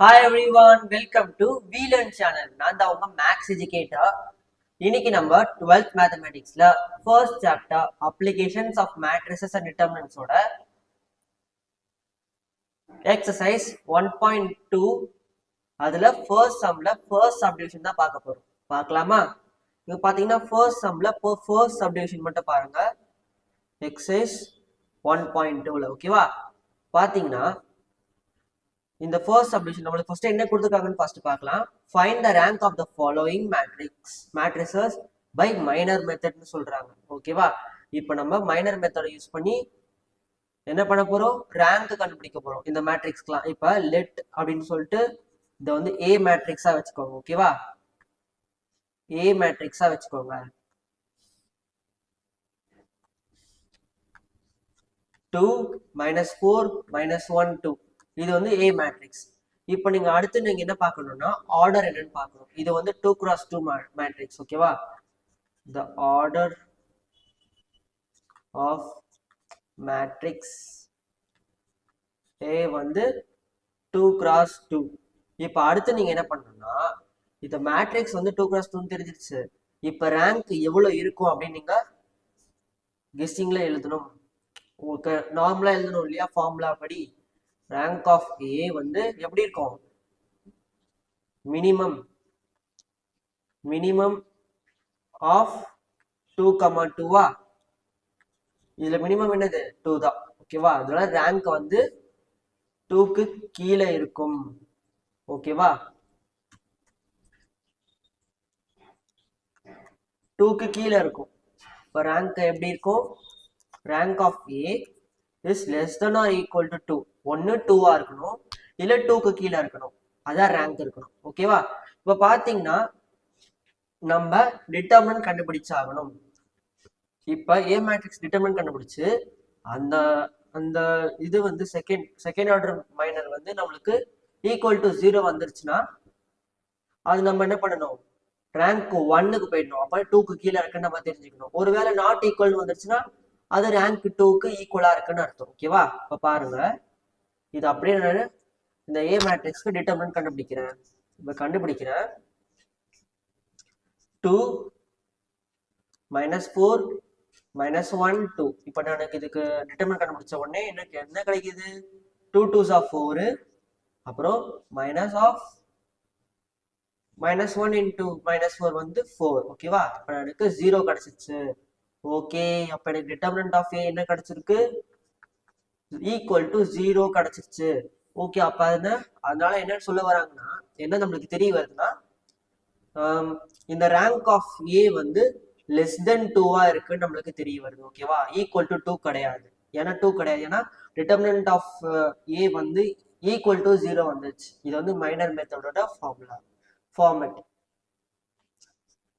Hi everyone welcome to வீலன் channel நான் தான் உங்க மேக்ஸ் எஜுகேட்டர் இன்னைக்கு நம்ம twelfth மேத்தமெட்டிக்ஸ்ல first chapter applications of matrices and டிட்டர்மினன்ஸோட exercise one point two அதுல ஃபர்ஸ்ட் சம்ல ஃபர்ஸ்ட் சப்டிவிஷன் தான் பார்க்க போறோம். பார்க்கலாமா? இப்போ பார்த்தீங்கன்னா ஃபர்ஸ்ட் சம்ல ஃபர்ஸ்ட் சப்டிவிஷன் மட்டும் பாருங்க. எக்ஸசைஸ் ஒன் பாயிண்ட் டூல ஓகேவா பார்த்தீங்கன்னா இந்த ஃபர்ஸ்ட் சப்டிஷன் நம்மளுக்கு ஃபர்ஸ்ட் என்ன கொடுத்துருக்காங்கன்னு ஃபர்ஸ்ட் பார்க்கலாம். Find the rank of the following matrix matrices by minor மெத்தட்னு சொல்றாங்க. ஓகேவா இப்போ நம்ம மைனர் மெத்தடை யூஸ் பண்ணி என்ன பண்ண போறோம்? ரேங்க் கண்டுபிடிக்க போறோம். இந்த மேட்ரிக்ஸ்க்குலாம் இப்போ லெட் அப்படின்னு சொல்லிட்டு இதை வந்து ஏ மேட்ரிக்ஸா வச்சுக்கோங்க. ஓகேவா ஏ மேட்ரிக்ஸா வச்சுக்கோங்க. Two minus four minus one two இது வந்து ஏ மேட்ரிக்ஸ் இப்போ நீங்க அடுத்து நீங்க என்ன பார்க்கணும்னா ஆர்டர் என்னன்னு பார்க்கணும். இது வந்து டூ கிராஸ் டூ மேட்ரிக்ஸ் ஓகேவா the order of matrix A வந்து டூ கிராஸ் டூ இப்போ அடுத்து நீங்க என்ன பண்ணணும்னா இந்த மேட்ரிக்ஸ் வந்து டூ கிராஸ் டூன்னு தெரிஞ்சிருச்சு. இப்போ ரேங்க் எவ்வளோ இருக்கும் அப்படின்னு நீங்க கெஸ்டிங்ல எழுதணும். உங்களுக்கு நார்மலா எழுதணும் இல்லையா? ஃபார்முலா படி. ரேங்க் ஆஃப் ஏ வந்து எப்படி இருக்கும்? Minimum minimum of two comma டூவா இதுல மினிமம் என்னது? டூ தான். ஓகேவா அதனால ரேங்க் வந்து டூக்கு கீழே இருக்கும். ஓகேவா டூக்கு கீழே இருக்கும். இப்போ ரேங்க் எப்படி இருக்கும்? Rank of A is less than or equal to two ஒன்று டூவா இருக்கணும். இல்லை டூக்கு கீழே இருக்கணும். அதான் ரேங்க் இருக்கணும். ஓகேவா இப்போ பார்த்தீங்கன்னா நம்ம டிட்டர்மினன்ட் கண்டுபிடிச்சாகணும். இப்போ ஏ மேட்ரிக்ஸ் டிட்டர்மினன்ட் கண்டுபிடிச்சு அந்த அந்த இது வந்து செகண்ட் செகண்ட் ஆர்டர் மைனர் வந்து நம்மளுக்கு ஈக்குவல் டு ஜீரோ வந்துருச்சுன்னா அது நம்ம என்ன பண்ணணும்? ரேங்க் ஒன்னுக்கு போயிடணும். அப்போ டூக்கு கீழே இருக்குன்னு நம்ம தெரிஞ்சுக்கணும். ஒருவேளை நாட் ஈக்குவல் வந்துருச்சுன்னா அது ரேங்க் டூக்கு ஈக்குவலா இருக்குன்னு அர்த்தம். ஓகேவா இப்ப பாருங்க. இது அப்படியே நான் இந்த ஏ மேட்ரிக்ஸ்க்கு டிட்டர்மினன்ட் கண்டுபிடிக்கிறேன். இப்ப கண்டுபிடிக்கிறேன். Two minus four minus one two இப்போ நான் எனக்கு இதுக்கு டிட்டர்மினன்ட் கண்டுபிடிச்ச உடனே எனக்கு என்ன கிடைக்குது? டூ டூஸ் ஆஃப் ஃபோரு அப்புறம் minus of minus one into minus four வந்து ஃபோர் ஓகேவா இப்போ எனக்கு ஜீரோ கிடைச்சிச்சு. ஓகே அப்ப எனக்கு டிட்டர்மினன்ட் ஆஃப் ஏ என்ன கிடைச்சிருக்கு? ஈக்குவல் டு ஜீரோ கிடைச்சிருச்சு. ஓகே அப்ப என்ன? அதனால என்னன்னு சொல்ல வராங்கன்னா என்ன நம்மளுக்கு தெரிய வருதுன்னா இந்த ரேங்க் ஆஃப் ஏ வந்து லெஸ் தென் டூவா இருக்குன்னு நம்மளுக்கு தெரிய வருது ஓகேவா ஈக்குவல் டு டூ கிடையாது. ஏன்னா டூ கிடையாது. ஏன்னா டிட்டர்மினன்ட் ஆஃப் ஏ வந்து ஈக்குவல் டு ஜீரோ வந்துச்சு இது வந்து மைனர் மெத்தடோட ஃபார்முலா ஃபார்மெட்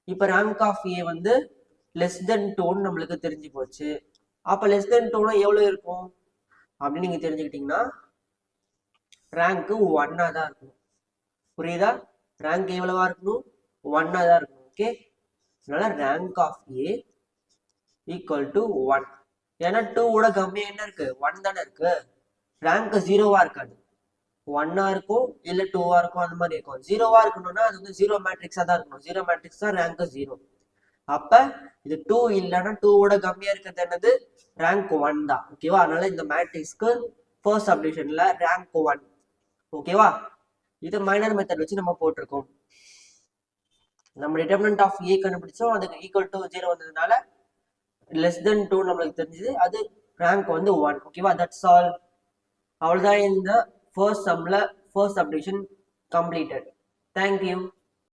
இப்போ ரேங்க் ஆஃப் ஏ வந்து லெஸ் தென் டூன்னு நம்மளுக்கு தெரிஞ்சு போச்சு. அப்போ லெஸ் தென் டோனா எவ்வளோ இருக்கும்? அப்படின்னு நீங்கள் தெரிஞ்சுக்கிட்டீங்கன்னா ரேங்க்கு ஒன்னாக தான் இருக்கணும் புரியுதா? ரேங்க் எவ்வளவா இருக்கணும்? ஒன்னாக தான் இருக்கணும் ஓகே அதனால rank of A equal to one ஏன்னா டூவோட கம்மியாக என்ன இருக்கு? ஒன் தானே இருக்கு. ரேங்க் ஜீரோவா இருக்காது. ஒன்னா இருக்கும் இல்ல டூவா இருக்கும் அந்த மாதிரி இருக்கும். ஜீரோவா இருக்கணும்னா அது வந்து ஜீரோ மேட்ரிக்ஸா தான் இருக்கணும். ஜீரோ மேட்ரிக்ஸ் தான் ரேங்க் ஜீரோ அப்ப இது டூ இல்லைன்னா டூவோட கம்மியா இருக்கிறது என்னது? ரேங்க் ஒன் தான். ஓகேவா அதனால இந்த மேட்ரிக்ஸ்க்கு ஃபர்ஸ்ட் சப்டிவிஷன்ல ரேங்க் ஒன் ஓகேவா இது மைனர் மெத்தட் வச்சு நம்ம போட்டிருக்கோம். நம்ம டிட்டர்மினன்ட் ஆஃப் ஏ கண்டுபிடிச்சோம். அதுக்கு ஈக்குவல் டு ஜீரோ வந்ததுனால லெஸ் தென் டூ நம்மளுக்கு தெரிஞ்சது. அது ரேங்க் வந்து ஒன் ஓகேவா தட்ஸ் ஆல் அவ்வளோதான் இந்த first சம்ல first subdivision completed thank you